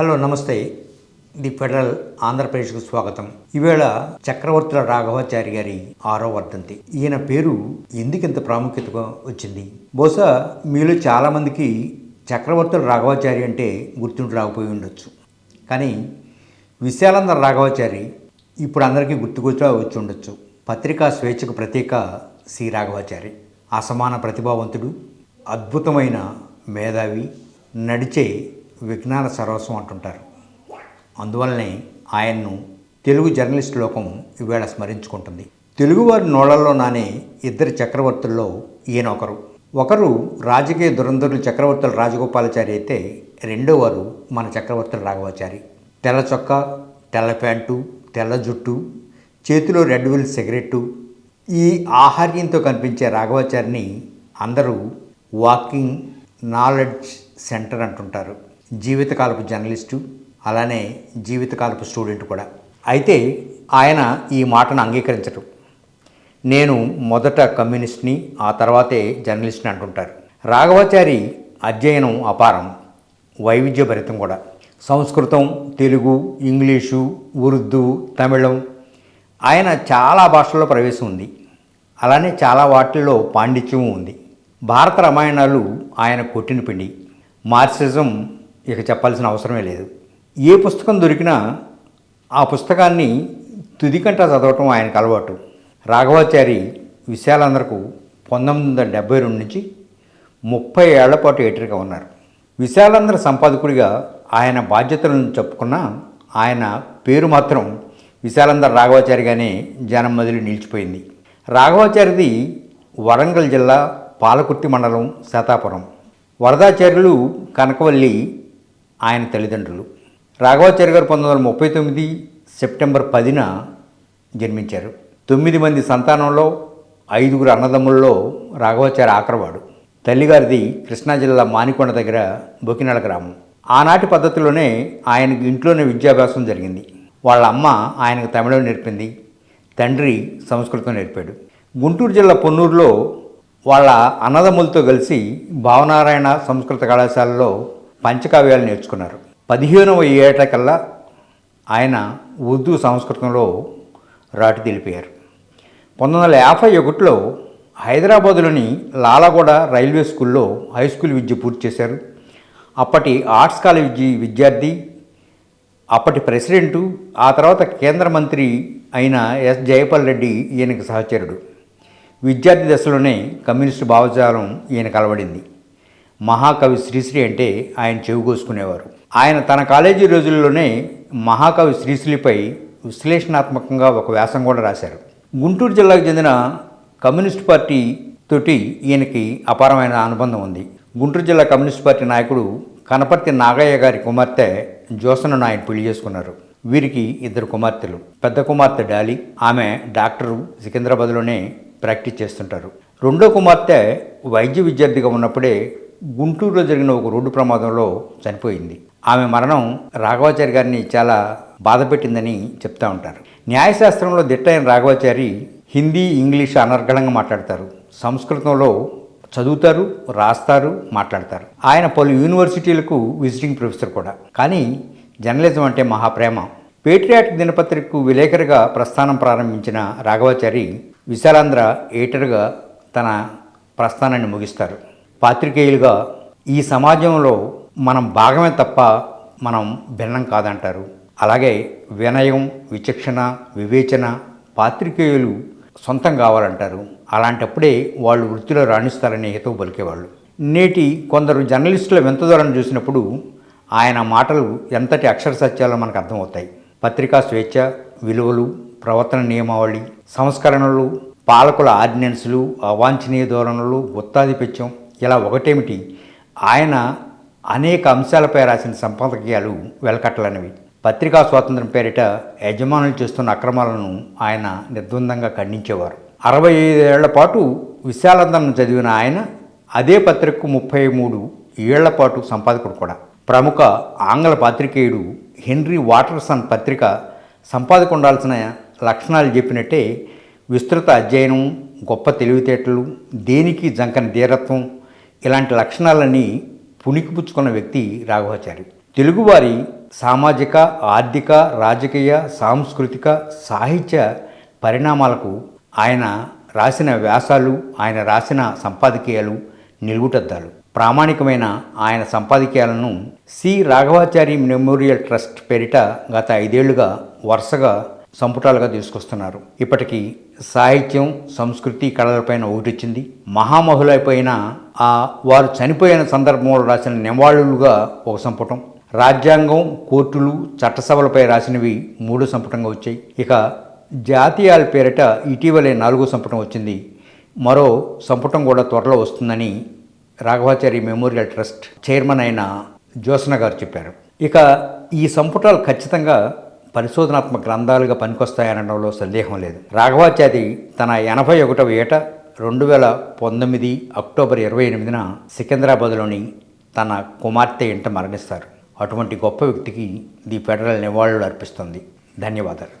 Hello నమస్తే. The federal ఆంధ్రప్రదేశ్కు స్వాగతం. ఈవేళ చక్రవర్తుల రాఘవాచారి గారి ఆరో వర్ధంతి. ఈయన పేరు ఎందుకు ఇంత ప్రాముఖ్యతగా వచ్చింది? బహుశా మీలో చాలామందికి చక్రవర్తుల రాఘవాచారి అంటే గుర్తుండి రాకపోయి ఉండొచ్చు. కానీ విశాలందర రాఘవాచారి ఇప్పుడు అందరికీ గుర్తుకొచ్చా వచ్చి ఉండొచ్చు. పత్రికా స్వేచ్ఛకు ప్రతీక సి. రాఘవాచారి. అసమాన ప్రతిభావంతుడు అద్భుతమైన మేధావి నడిచే విజ్ఞాన సర్వస్వం అంటుంటారు. అందువల్లనే ఆయన్ను తెలుగు జర్నలిస్ట్ లోకం ఈవేళ స్మరించుకుంటుంది. తెలుగువారి నోళ్ళలో నానే ఇద్దరు చక్రవర్తుల్లో ఈయన ఒకరు ఒకరు రాజకీయ దురంధరులు చక్రవర్తులు రాజగోపాలాచారి అయితే రెండో వారు మన చక్రవర్తుల రాఘవాచారి. తెల్ల చొక్కా తెల్ల ప్యాంటు తెల్ల జుట్టు చేతిలో రెడ్ విల్ సిగరెట్టు. ఈ ఆహార్యంతో కనిపించే రాఘవాచారిని అందరూ వాకింగ్ నాలెడ్జ్ సెంటర్ అంటుంటారు. జీవితకాలపు జర్నలిస్టు అలానే జీవితకాలపు స్టూడెంట్ కూడా. అయితే ఆయన ఈ మాటను అంగీకరించరు. నేను మొదట కమ్యూనిస్ట్ని ఆ తర్వాతే జర్నలిస్ట్ని అంటుంటారు. రాఘవాచారి అధ్యయనం అపారం వైవిధ్యభరితం కూడా. సంస్కృతం తెలుగు ఇంగ్లీషు ఉర్దూ తమిళం. ఆయన చాలా భాషల్లో ప్రవేశం ఉంది. అలానే చాలా వాటిల్లో పాండిత్యం ఉంది. భారత రామాయణాలు ఆయన కొట్టిన పిండి. మార్క్సిజం ఇక చెప్పాల్సిన అవసరమే లేదు. ఏ పుస్తకం దొరికినా ఆ పుస్తకాన్ని తుదికంట చదవటం ఆయనకు అలవాటు. రాఘవాచారి విశాలందరకు పంతొమ్మిది వందల డెబ్బై రెండు నుంచి ముప్పై ఏళ్ళ పాటు ఎటరిగా ఉన్నారు. విశాలందర సంపాదకుడిగా ఆయన బాధ్యతలను చెప్పుకున్న ఆయన పేరు మాత్రం విశాలందర రాఘవాచారిగానే జనం మొదలు నిలిచిపోయింది. రాఘవాచారిది వరంగల్ జిల్లా పాలకుర్తి మండలం శతాపురం వరదాచార్యులు కనకవల్లి ఆయన తల్లిదండ్రులు. రాఘవాచార్య గారు పంతొమ్మిది వందల ముప్పై తొమ్మిది సెప్టెంబర్ పదిన జన్మించారు. తొమ్మిది మంది సంతానంలో ఐదుగురు అన్నదమ్ముల్లో రాఘవాచార్య ఆఖరవాడు. తల్లిగారిది కృష్ణా జిల్లా మానికొండ దగ్గర బొకినాల గ్రామం. ఆనాటి పద్ధతిలోనే ఆయనకు ఇంట్లోనే విద్యాభ్యాసం జరిగింది. వాళ్ళ అమ్మ ఆయనకు తమిళం నేర్పింది. తండ్రి సంస్కృతం నేర్పాడు. గుంటూరు జిల్లా పొన్నూరులో వాళ్ళ అన్నదమ్ములతో కలిసి భావనారాయణ సంస్కృత కళాశాలలో పంచకావ్యాలు నేర్చుకున్నారు. పదిహేనవ ఏటకల్లా ఆయన ఉర్దూ సంస్కృతంలో రాటి తెలిపారు. పంతొమ్మిది వందల యాభై ఒకటిలో హైదరాబాదులోని లాలగూడ రైల్వే స్కూల్లో హై స్కూల్ విద్య పూర్తి చేశారు. అప్పటి ఆర్ట్స్ కాలేజీ విద్యార్థి అప్పటి ప్రెసిడెంటు ఆ తర్వాత కేంద్ర మంత్రి అయిన ఎస్ జయపాల్ రెడ్డి ఈయనకు సహచరుడు. విద్యార్థి దశలోనే కమ్యూనిస్టు భావజాలం ఈయనకు అలవడింది. మహాకవి శ్రీశ్రీ అంటే ఆయన చెవిగోసుకునేవారు ఆయన తన కాలేజీ రోజుల్లోనే మహాకవి శ్రీశ్రీపై విశ్లేషణాత్మకంగా ఒక వ్యాసం కూడా రాశారు. గుంటూరు జిల్లాకు చెందిన కమ్యూనిస్ట్ పార్టీ తోటి ఈయనకి అపారమైన అనుబంధం ఉంది. గుంటూరు జిల్లా కమ్యూనిస్ట్ పార్టీ నాయకుడు కనపర్తి నాగయ్య గారి కుమార్తె జ్యోసనను ఆయన పెళ్ళి చేసుకున్నారు. వీరికి ఇద్దరు కుమార్తెలు. పెద్ద కుమార్తె డాలి ఆమె డాక్టరు సికింద్రాబాద్లోనే ప్రాక్టీస్ చేస్తుంటారు. రెండో కుమార్తె వైద్య విద్యార్థిగా ఉన్నప్పుడే గుంటూరులో జరిగిన ఒక రోడ్డు ప్రమాదంలో చనిపోయింది. ఆమె మరణం రాఘవాచారి గారిని చాలా బాధ పెట్టిందని చెప్తా ఉంటారు. న్యాయశాస్త్రంలో దిట్టైన రాఘవాచారి హిందీ ఇంగ్లీష్ అనర్గళంగా మాట్లాడతారు. సంస్కృతంలో చదువుతారు రాస్తారు మాట్లాడతారు. ఆయన పలు యూనివర్సిటీలకు విజిటింగ్ ప్రొఫెసర్ కూడా. కానీ జర్నలిజం అంటే మహాప్రేమ. పేట్రియాటిక్ దినపత్రికకు విలేకరిగా ప్రస్థానం ప్రారంభించిన రాఘవాచారి విశాలాంధ్ర ఏటర్గా తన ప్రస్థానాన్ని ముగిస్తారు. పాత్రికేయులుగా ఈ సమాజంలో మనం భాగమే తప్ప మనం భిన్నం కాదంటారు. అలాగే వినయం విచక్షణ వివేచన పాత్రికేయులు సొంతం కావాలంటారు. అలాంటప్పుడే వాళ్ళు వృత్తిలో రాణిస్తారనే హితవు పలికేవాళ్ళు. నేటి కొందరు జర్నలిస్టుల వెంతదూరం చూసినప్పుడు ఆయన మాటలు ఎంతటి అక్షర సత్యాలో మనకు అర్థమవుతాయి. పత్రికా స్వేచ్ఛ విలువలు ప్రవర్తన నియమావళి సంస్కరణలు పాలకుల ఆర్డినెన్సులు అవాంఛనీయ ధోరణులు గుత్తాధిపత్యం ఇలా ఒకటేమిటి? ఆయన అనేక అంశాలపై రాసిన సంపాదకీయాలు వెలకట్టలనివి. పత్రికా స్వాతంత్రం పేరిట యజమానులు చేస్తున్న అక్రమాలను ఆయన నిర్ద్వందంగా ఖండించేవారు. అరవై ఐదేళ్ళ పాటు విశాలందనం చదివిన ఆయన అదే పత్రికకు ముప్పై మూడు ఏళ్ళ పాటు సంపాదకుడు కూడా. ప్రముఖ ఆంగ్ల పాత్రికేయుడు హెన్రీ వాటర్సన్ పత్రిక సంపాదకు ఉండాల్సిన లక్షణాలు చెప్పినట్టే విస్తృత అధ్యయనం గొప్ప తెలివితేటలు దేనికి జంకని ధీరత్వం ఇలాంటి లక్షణాలన్నీ పుణికిపుచ్చుకున్న వ్యక్తి రాఘవాచారి తెలుగువారి సామాజిక ఆర్థిక రాజకీయ సాంస్కృతిక సాహిత్య పరిణామాలకు ఆయన రాసిన వ్యాసాలు ఆయన రాసిన సంపాదకీయాలు నిలువుటద్దాలు. ప్రామాణికమైన ఆయన సంపాదకీయాలను సి. రాఘవాచారి మెమోరియల్ ట్రస్ట్ పేరిట గత ఐదేళ్ళుగా వరుసగా సంపుటాలుగా తీసుకొస్తున్నారు. ఇప్పటికీ సాహిత్యం సంస్కృతి కళలపైన ఒకటిచ్చింది మహామహులైపోయిన ఆ వారు చనిపోయిన సందర్భంలో రాసిన నివాళులుగా ఒక సంపుటం. రాజ్యాంగం కోర్టులు చట్టసభలపై రాసినవి మూడో సంపుటంగా వచ్చాయి. ఇక జాతీయాల పేరిట ఇటీవలే నాలుగో సంపుటం వచ్చింది. మరో సంపుటం కూడా త్వరలో వస్తుందని రాఘవాచారి మెమోరియల్ ట్రస్ట్ చైర్మన్ అయిన జ్యోత్స్న గారు చెప్పారు. ఇక ఈ సంపుటాలు ఖచ్చితంగా పరిశోధనాత్మక గ్రంథాలుగా పనికొస్తాయనడంలో సందేహం లేదు. రాఘవాచారి తన ఎనభై ఒకటవ ఏట రెండు వేల పంతొమ్మిది అక్టోబర్ ఇరవై ఎనిమిదిన సికింద్రాబాద్లోని తన కుమార్తె ఇంట మరణిస్తారు. అటువంటి గొప్ప వ్యక్తికి ది ఫెడరల్ నివాళులు అర్పిస్తుంది. ధన్యవాదాలు.